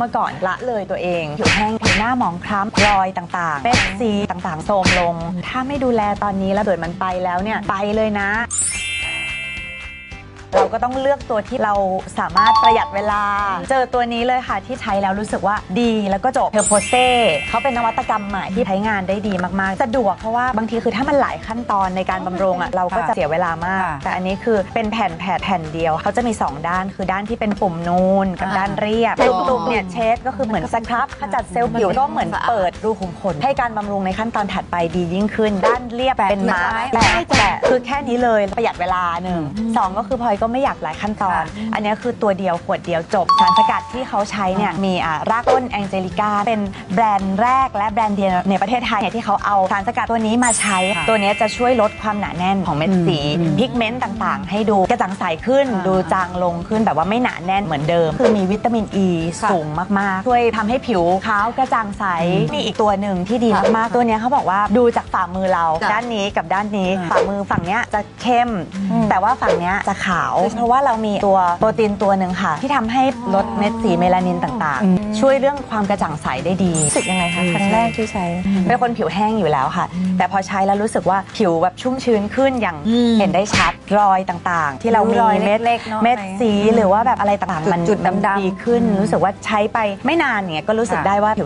เมื่อก่อนละเลยตัวเองผิวแห้งผิวหน้าหมองคล้ำรอยต่างๆ เป็นสีต่างๆโทรมลง ถ้าไม่ดูแลตอนนี้แล้วเกิดมันไปแล้วเนี่ย ไปเลยนะ เราก็ต้องเลือกตัวที่เราสามารถประหยัดเวลา เจอตัวนี้เลยค่ะที่ใช้แล้วรู้สึกว่าดีแล้วก็จบเทอร์โพเซ่เขาเป็นนวัตกรรมใหม่ที่ใช้งานได้ดีมาก ๆ สะดวกเพราะว่าบางทีคือถ้ามันหลายขั้นตอนในการบำรุงอะเราก็จะเสียเวลามากค่ะแต่อันนี้คือเป็นแผ่นแผ่นแผ่นเดียวเขาจะมี 2 ด้านคือด้านที่เป็นปุ่มนูนกับด้านเรียบตุกๆเนี่ยเช็ดก็คือเหมือนสครับขจัดเซลล์ผิวก็เหมือนเปิดรูขุมขนให้การบำรุงในขั้นตอนถัดไปดียิ่งขึ้น ด้านเรียบเป็นมาร์กแปะแต่แต่คือแค่นี้เลยประหยัดเวลาหนึ่งสองก็คือพลอยก็ไม่อยากหลายขั้นตอน อันนี้คือตัวเดียวขวดเดียวจบ สารสกัดที่เขาใช้เนี่ยมีอ่ารากต้นแองเจลิกาเป็นแบรนด์แรกและแบรนด์เดียวในประเทศไทยเนี่ยที่เขาเอาสารสกัดตัวนี้มาใช้ค่ะตัวนี้จะช่วยลดความหนาแน่นของเม็ดสีพิกเมนต์ต่างๆ ให้ดูกระจ่างใสขึ้น ดูจางลงขึ้นแบบว่าไม่หนาแน่นเหมือนเดิม คือมีวิตามินอ e ีค่ะสูงมากๆช่วยทำให้ผิวขาวกระจ่างใสมีอีกตัวหนึ่งที่ดีมากๆตัวเนี้ยเขาบอกว่าดูจากฝ่ามือเราจ้ะด้านนี้กับด้านนี้อืมฝ่ามือฝั่งเนี้ยจะเข้มอืมแต่ว่าฝั่งเนี้ยจะขาวเพราะว่าเรามีตัวโปรตีนตัวหนึ่งค่ะ ที่ทำให้ลดเม็ดสีเมลานินต่างอืมๆช่วยเรื่องความกระจ่างใสได้ดีรู้สึกยังไงคะครั้งแรกที่ใช้เป็นคนผิวแห้งอยู่แล้วค่ะ แต่พอใช้แล้วรู้สึกว่าผิวแบบชุ่มชื้นขึ้นอย่างอืมเห็นได้ชัดรอยต่างๆ ที่เรามีรอยเม็ดเล็กๆเนอะเม็ดอะไรสีหรือว่าแบบอะไรต่างๆมันจุดๆมันดำๆดีขึ้น รู้สึกว่าใช้ไปไม่นานเนี่ยก็รู้สึกค่ะได้ว่าผิว